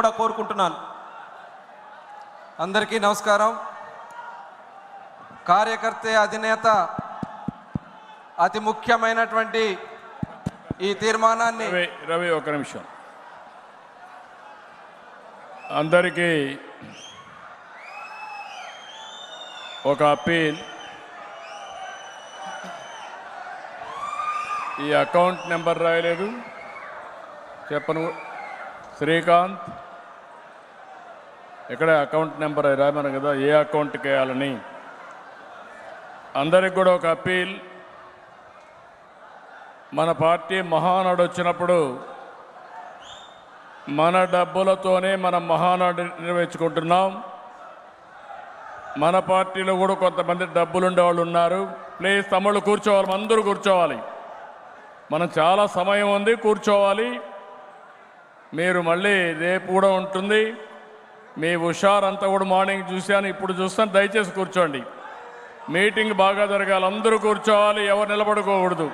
కూడా కోరుకుంటున్నాను. అందరికీ నమస్కారం. కార్యకర్త అధినేత అతి ముఖ్యమైనటువంటి ఈ తీర్మానాన్ని రవి రవి ఒక నిమిషం. అందరికీ ఒక అప్పీల్. ఈ అకౌంట్ నెంబర్ రాయలేదు. చెప్పను. శ్రీకాంత్ ఇక్కడ అకౌంట్ నెంబర్ రాయమను కదా ఏ అకౌంట్కి వేయాలని. అందరికి కూడా ఒక అప్పీల్. మన పార్టీ మహానాడు వచ్చినప్పుడు మన డబ్బులతోనే మనం మహానాడు నిర్వహించుకుంటున్నాం. మన పార్టీలో కూడా కొంతమంది డబ్బులు ఉండేవాళ్ళు ఉన్నారు. ప్లీజ్ తమ్ముళ్ళు కూర్చోవాలి అందరూ కూర్చోవాలి. మనం చాలా సమయం ఉంది కూర్చోవాలి. మీరు మళ్ళీ రేపు కూడా ఉంటుంది. మీ హుషారంతా కూడా మార్నింగ్ చూశాను ఇప్పుడు చూస్తాను దయచేసి కూర్చోండి. మీటింగ్ బాగా జరగాలి అందరూ కూర్చోవాలి ఎవరు నిలబడుకోకూడదు.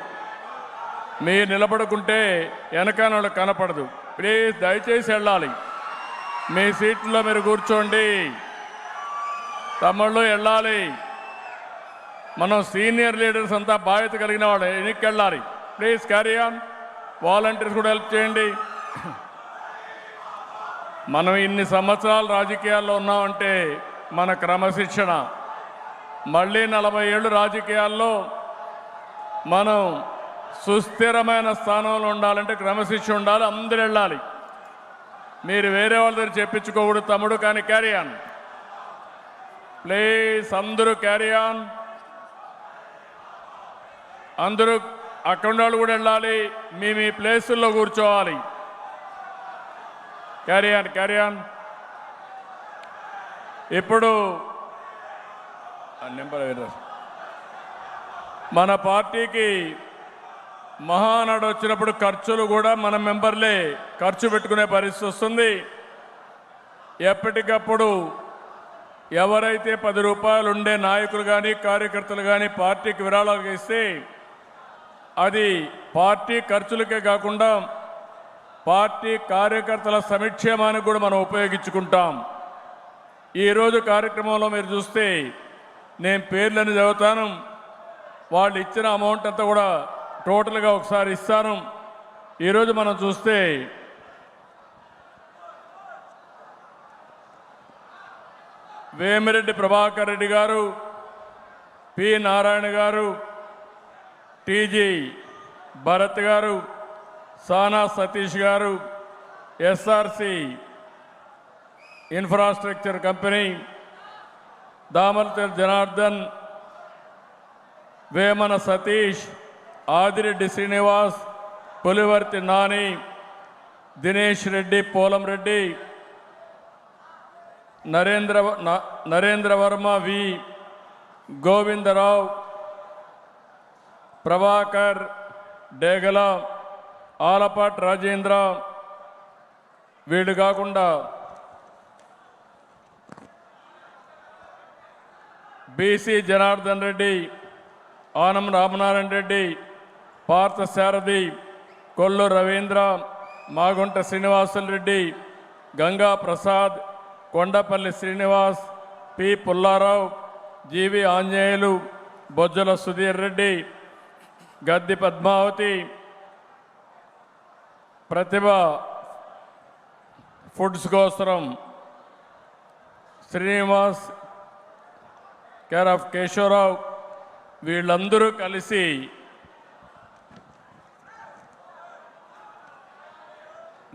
మీరు నిలబడుకుంటే వెనకాల వాళ్ళకి కనపడదు. ప్లీజ్ దయచేసి వెళ్ళాలి. మీ సీట్లో మీరు కూర్చోండి. తమ్ముళ్ళు వెళ్ళాలి. మనం సీనియర్ లీడర్స్ అంతా బాధ్యత కలిగిన వాళ్ళు ఎన్నిక వెళ్ళాలి. ప్లీజ్ క్యారీ ఆన్ వాలంటీర్స్ కూడా హెల్ప్ చేయండి. మనం ఇన్ని సంవత్సరాలు రాజకీయాల్లో ఉన్నామంటే మన క్రమశిక్షణ. మళ్ళీ నలభై ఏళ్ళు రాజకీయాల్లో మనం సుస్థిరమైన స్థానంలో ఉండాలంటే క్రమశిక్షణ ఉండాలి అందరు వెళ్ళాలి. మీరు వేరే వాళ్ళ దగ్గర చెప్పించుకోకూడదు తమ్ముడు కానీ క్యారీ ఆన్ ప్లీజ్ అందరూ క్యారీ ఆన్ అందరూ అక్కడ వాళ్ళు కూడా వెళ్ళాలి మీ మీ ప్లేసుల్లో కూర్చోవాలి. క్యారీ ఆన్ క్యారీ ఆన్ ఇప్పుడు నెంబర్ మన పార్టీకి మహానాడు వచ్చినప్పుడు ఖర్చులు కూడా మన మెంబర్లే ఖర్చు పెట్టుకునే పరిస్థితి వస్తుంది. ఎప్పటికప్పుడు ఎవరైతే పది రూపాయలు ఉండే నాయకులు కానీ కార్యకర్తలు కానీ పార్టీకి విరాళాలు ఇస్తే అది పార్టీ ఖర్చులకే కాకుండా పార్టీ కార్యకర్తల సంక్షేమానికి కూడా మనం ఉపయోగించుకుంటాం. ఈరోజు కార్యక్రమంలో మీరు చూస్తే నేను పేర్లను చదువుతాను. వాళ్ళు ఇచ్చిన అమౌంట్ అంతా కూడా టోటల్గా ఒకసారి ఇస్తాను. ఈరోజు మనం చూస్తే వేమిరెడ్డి ప్రభాకర్ రెడ్డి గారు పి నారాయణ గారు టీజీ భరత్ గారు సానా సతీష్ గారు SRC infrastructure company Damarthel Janardhan Vemana Satish Adireddy Srinivas Pulivarthi Nani Dinesh Reddy Polam Reddy Narendra Narendravarma Narendra Varma V Govindarao Prabhakar Degala Alapati Rajendra వీళ్ళు కాకుండా బీసీ జనార్దన్ రెడ్డి ఆనం రామనారాయణ రెడ్డి పార్థసారథి కొల్లు రవీంద్ర మాగుంట శ్రీనివాసులు రెడ్డి గంగా ప్రసాద్ కొండపల్లి శ్రీనివాస్ పి. పుల్లారావు జీవి ఆంజనేయులు బొజ్జల సుధీర్ రెడ్డి గద్ది పద్మావతి ప్రతిభ ఫుడ్స్ కోసం శ్రీనివాస్ కేర్ ఆఫ్ కేశవరావు వీళ్ళందరూ కలిసి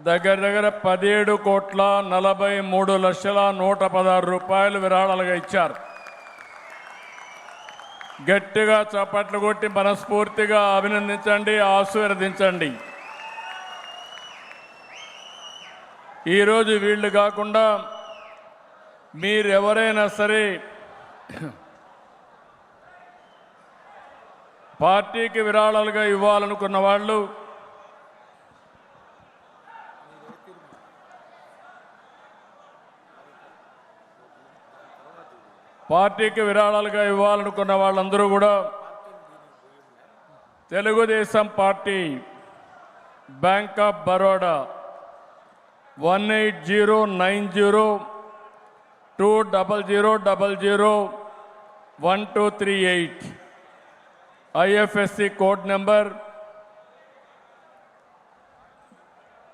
దగ్గర దగ్గర పదిహేడు కోట్ల నలభై మూడు లక్షల నూట పదహారు రూపాయలు విరాళాలుగా ఇచ్చారు. గట్టిగా చప్పట్లు కొట్టి మనస్ఫూర్తిగా అభినందించండి ఆశీర్వదించండి. ఈరోజు వీళ్ళు కాకుండా మీరెవరైనా సరే పార్టీకి విరాళాలుగా ఇవ్వాలనుకున్న వాళ్ళు పార్టీకి విరాళాలుగా ఇవ్వాలనుకున్న వాళ్ళందరూ కూడా Telugu Desam party bank of Baroda one eight zero nine zero two double zero double zero one two three eight IFSC code number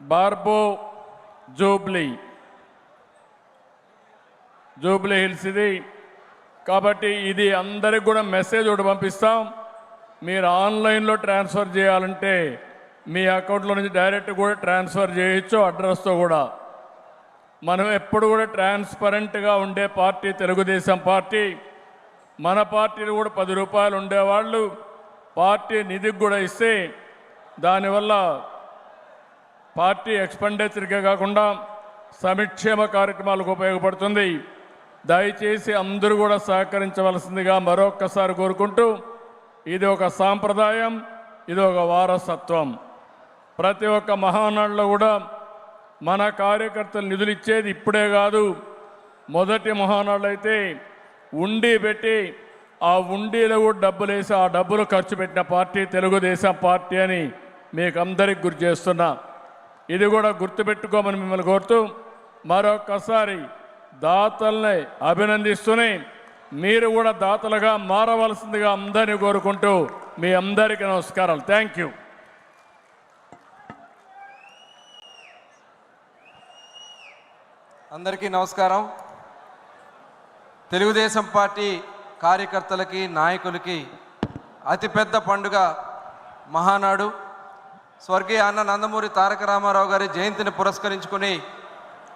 బార్బో Jubilee Jubilee Hills ఇది. కాబట్టి ఇది అందరికి కూడా మెసేజ్ ఒకటి పంపిస్తాం. మీరు ఆన్లైన్లో ట్రాన్స్ఫర్ చేయాలంటే మీ అకౌంట్లో నుంచి డైరెక్ట్ కూడా ట్రాన్స్ఫర్ చేయొచ్చు అడ్రస్తో కూడా. మనం ఎప్పుడు కూడా ట్రాన్స్పరెంట్గా ఉండే పార్టీ తెలుగుదేశం పార్టీ. మన పార్టీలు కూడా పది రూపాయలు ఉండేవాళ్ళు. పార్టీ నిధికి కూడా ఇస్తే దానివల్ల పార్టీ ఎక్స్పెండిచర్కే కాకుండా సంక్షేమ కార్యక్రమాలకు ఉపయోగపడుతుంది. దయచేసి అందరూ కూడా సహకరించవలసిందిగా మరొక్కసారి కోరుకుంటూ ఇది ఒక సాంప్రదాయం ఇది ఒక వారసత్వం. ప్రతి ఒక్క మహానాడులో కూడా మన కార్యకర్తలు నిధులు ఇచ్చేది ఇప్పుడే కాదు. మొదటి మహానాడు అయితే ఉండి పెట్టి ఆ ఉండీలో కూడా డబ్బులు వేసి ఆ డబ్బులు ఖర్చు పెట్టిన పార్టీ తెలుగుదేశం పార్టీ అని మీకు అందరికి గుర్తు చేస్తున్నా. ఇది కూడా గుర్తుపెట్టుకోమని మిమ్మల్ని కోరుతూ మరొక్కసారి దాతల్ని అభినందిస్తూనే మీరు కూడా దాతలుగా మారవలసిందిగా అందరినీ కోరుకుంటూ మీ అందరికీ నమస్కారాలు. Thank you. అందరికీ నమస్కారం. తెలుగుదేశం పార్టీ కార్యకర్తలకి నాయకులకి అతిపెద్ద పండుగ మహానాడు. స్వర్గీయ అన్న నందమూరి తారక రామారావు గారి జయంతిని పురస్కరించుకుని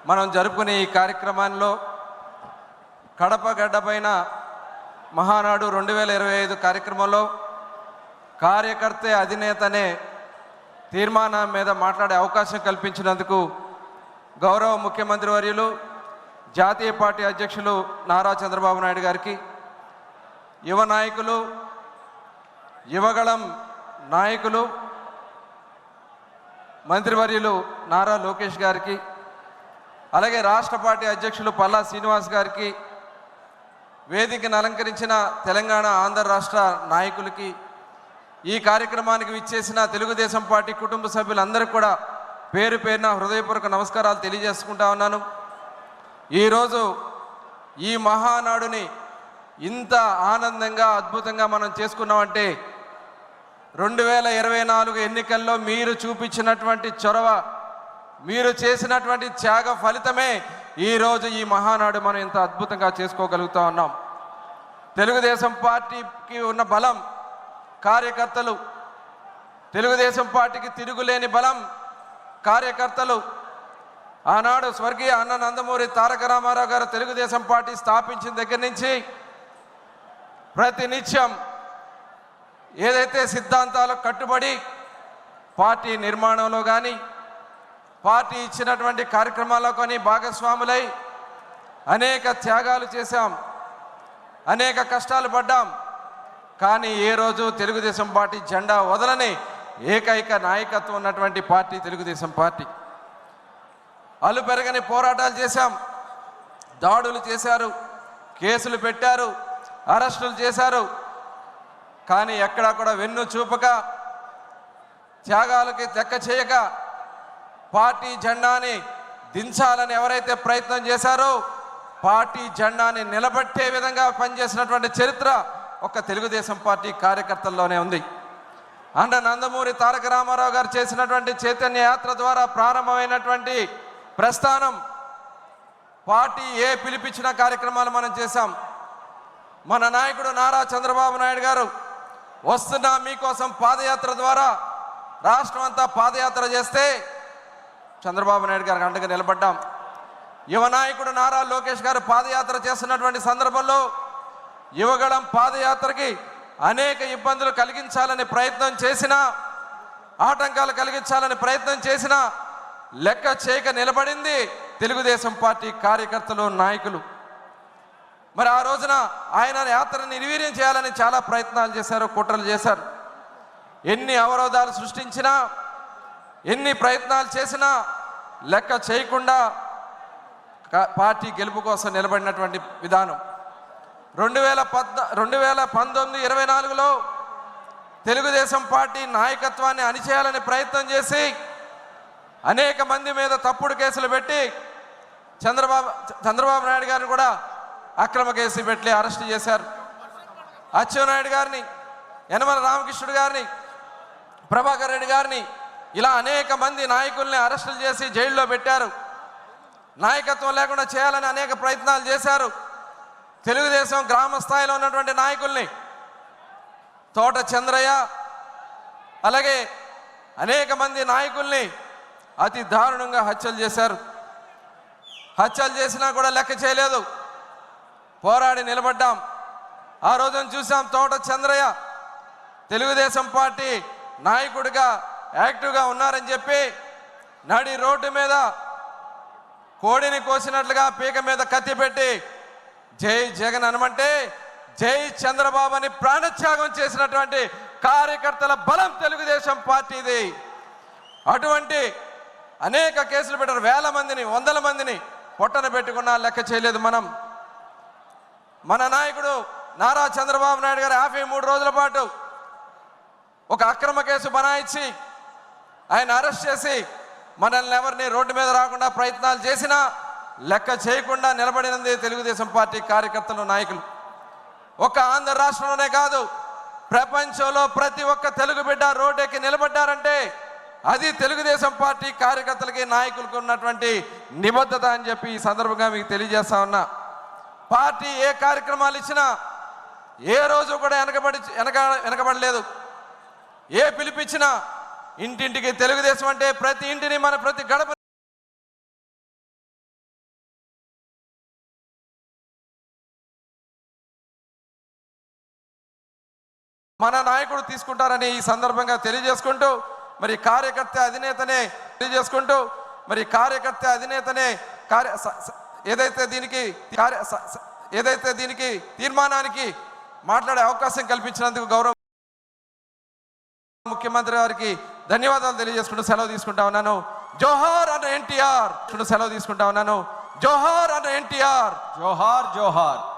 మనం జరుపుకునే ఈ కార్యక్రమంలో కడప గడ్డపైన మహానాడు రెండు వేల ఇరవై ఐదు కార్యక్రమంలో కార్యకర్తే అధినేత అనే తీర్మానం మీద మాట్లాడే అవకాశం కల్పించినందుకు గౌరవ ముఖ్యమంత్రి వర్యులు జాతీయ పార్టీ అధ్యక్షులు నారా చంద్రబాబు నాయుడు గారికి యువ నాయకులు యువగళం నాయకులు మంత్రివర్యులు నారా లోకేష్ గారికి అలాగే రాష్ట్ర పార్టీ అధ్యక్షులు పల్లా శ్రీనివాస్ గారికి వేదికను అలంకరించిన తెలంగాణ ఆంధ్ర రాష్ట్ర నాయకులకి ఈ కార్యక్రమానికి విచ్చేసిన తెలుగుదేశం పార్టీ కుటుంబ సభ్యులందరికీ కూడా పేరు పేరున హృదయపూర్వక నమస్కారాలు తెలియజేసుకుంటా ఉన్నాను. ఈరోజు ఈ మహానాడుని ఇంత ఆనందంగా అద్భుతంగా మనం చేసుకున్నామంటే రెండు వేల ఇరవై నాలుగు ఎన్నికల్లో మీరు చూపించినటువంటి చొరవ మీరు చేసినటువంటి త్యాగ ఫలితమే ఈరోజు ఈ మహానాడు మనం ఇంత అద్భుతంగా చేసుకోగలుగుతా ఉన్నాం. తెలుగుదేశం పార్టీకి ఉన్న బలం కార్యకర్తలు తెలుగుదేశం పార్టీకి తిరుగులేని బలం కార్యకర్తలు ఆనాడు స్వర్గీయ అన్న నందమూరి తారక రామారావు గారు తెలుగుదేశం పార్టీ స్థాపించిన దగ్గర నుంచి ప్రతి నిత్యం ఏదైతే సిద్ధాంతాలకు కట్టుబడి పార్టీ నిర్మాణంలో కానీ పార్టీ ఇచ్చినటువంటి కార్యక్రమాల్లో కానీ భాగస్వాములై అనేక త్యాగాలు చేశాం అనేక కష్టాలు పడ్డాం. కానీ ఏ రోజు తెలుగుదేశం పార్టీ జెండా వదలని ఏకైక నాయకత్వం ఉన్నటువంటి పార్టీ తెలుగుదేశం పార్టీ. అల్లు పెరగని పోరాటాలు చేశాం. దాడులు చేశారు. కేసులు పెట్టారు. అరెస్టులు చేశారు. కానీ ఎక్కడా కూడా వెన్ను చూపక త్యాగాలకి తెక్క చేయక పార్టీ జెండాని దించాలని ఎవరైతే ప్రయత్నం చేశారో పార్టీ జెండాని నిలబెట్టే విధంగా పనిచేసినటువంటి చరిత్ర ఒక తెలుగుదేశం పార్టీ కార్యకర్తల్లోనే ఉంది. అండ నందమూరి తారక రామారావు గారు చేసినటువంటి చైతన్య యాత్ర ద్వారా ప్రారంభమైనటువంటి ప్రస్థానం పార్టీ ఏ పిలిపించిన కార్యక్రమాలు మనం చేశాం. మన నాయకుడు నారా చంద్రబాబు నాయుడు గారు వస్తున్న మీకోసం పాదయాత్ర ద్వారా రాష్ట్రం అంతా పాదయాత్ర చేస్తే చంద్రబాబు నాయుడు గారికి అండగా నిలబడ్డాం. యువ నాయకుడు నారా లోకేష్ గారు పాదయాత్ర చేస్తున్నటువంటి సందర్భంలో యువగళం పాదయాత్రకి అనేక ఇబ్బందులు కలిగించాలని ప్రయత్నం చేసినా ఆటంకాలు కలిగించాలని ప్రయత్నం చేసినా లెక్క చేయక నిలబడింది తెలుగుదేశం పార్టీ కార్యకర్తలు నాయకులు. మరి ఆ రోజున ఆయన యాత్రని నిర్వీర్యం చేయాలని చాలా ప్రయత్నాలు చేశారు కుట్రలు చేశారు. ఎన్ని అవరోధాలు సృష్టించినా ఎన్ని ప్రయత్నాలు చేసినా లెక్క చేయకుండా పార్టీ గెలుపు కోసం నిలబడినటువంటి విధానం. రెండు వేల పద్న రెండు వేల పంతొమ్మిది ఇరవై నాలుగులో తెలుగుదేశం పార్టీ నాయకత్వాన్ని అణిచేయాలని ప్రయత్నం చేసి అనేక మంది మీద తప్పుడు కేసులు పెట్టి చంద్రబాబు చంద్రబాబు నాయుడు గారిని కూడా అక్రమ కేసు పెట్టి అరెస్ట్ చేశారు. అచ్చెన్నాయుడు గారిని యనమల రామకృష్ణుడు గారిని ప్రభాకర్ రెడ్డి గారిని ఇలా అనేక మంది నాయకుల్ని అరెస్టులు చేసి జైల్లో పెట్టారు. నాయకత్వం లేకుండా చేయాలని అనేక ప్రయత్నాలు చేశారు. తెలుగుదేశం గ్రామ స్థాయిలో ఉన్నటువంటి నాయకుల్ని తోట చంద్రయ్య అలాగే అనేక మంది నాయకుల్ని అతి దారుణంగా హత్యలు చేశారు. హత్యలు చేసినా కూడా లెక్క చేయలేదు. పోరాడి నిలబడ్డాం. ఆ రోజున చూసాం తోట చంద్రయ్య తెలుగుదేశం పార్టీ నాయకుడిగా యాక్టివ్గా ఉన్నారని చెప్పి నడి రోడ్డు మీద కోడిని కోసినట్లుగా పీక మీద కత్తి పెట్టి జై జగన్ అనమంటే జై చంద్రబాబు అని ప్రాణత్యాగం చేసినటువంటి కార్యకర్తల బలం తెలుగుదేశం పార్టీది. అటువంటి అనేక కేసులు పెట్టారు. వేల మందిని వందల మందిని పొట్టన పెట్టుకున్నా లెక్క చేయలేదు మనం. మన నాయకుడు నారా చంద్రబాబు నాయుడు గారు యాభై మూడు రోజుల పాటు ఒక అక్రమ కేసు బనాయించి ఆయన అరెస్ట్ చేసి మనల్ని ఎవరిని రోడ్డు మీద రాకుండా ప్రయత్నాలు చేసినా లెక్క చేయకుండా నిలబడినదే తెలుగుదేశం పార్టీ కార్యకర్తలు నాయకులు. ఒక ఆంధ్ర రాష్ట్రంలోనే కాదు ప్రపంచంలో ప్రతి ఒక్క తెలుగు బిడ్డ రోడ్డెక్కి నిలబడ్డారంటే అది తెలుగుదేశం పార్టీ కార్యకర్తలకి నాయకులకు ఉన్నటువంటి నిబద్ధత అని చెప్పి ఈ సందర్భంగా మీకు తెలియజేస్తా ఉన్నా. పార్టీ ఏ కార్యక్రమాలు ఇచ్చినా ఏ రోజు కూడా వెనకబడి వెనక వెనకబడలేదు. ఏ పిలిపించినా ఇంటింటికి తెలుగుదేశం అంటే ప్రతి ఇంటిని మన ప్రతి గడప మన నాయకుడు తీసుకుంటారని ఈ సందర్భంగా తెలియజేసుకుంటూ మరి కార్యకర్త అధినేతనే తెలియజేసుకుంటూ మరి కార్యకర్త అధినేతనే కార్య స- ఏదైతే దీనికి కార్య ఏదైతే దీనికి తీర్మానానికి మాట్లాడే అవకాశం కల్పించినందుకు గౌరవ ముఖ్యమంత్రి గారికి ధన్యవాదాలు తెలియజేసుకుంటూ సెలవు తీసుకుంటా ఉన్నాను. జోహార్ అన్న ఎన్టీఆర్. సెలవు తీసుకుంటా ఉన్నాను. జోహార్ అన్న ఎన్టీఆర్. జోహార్ జోహార్.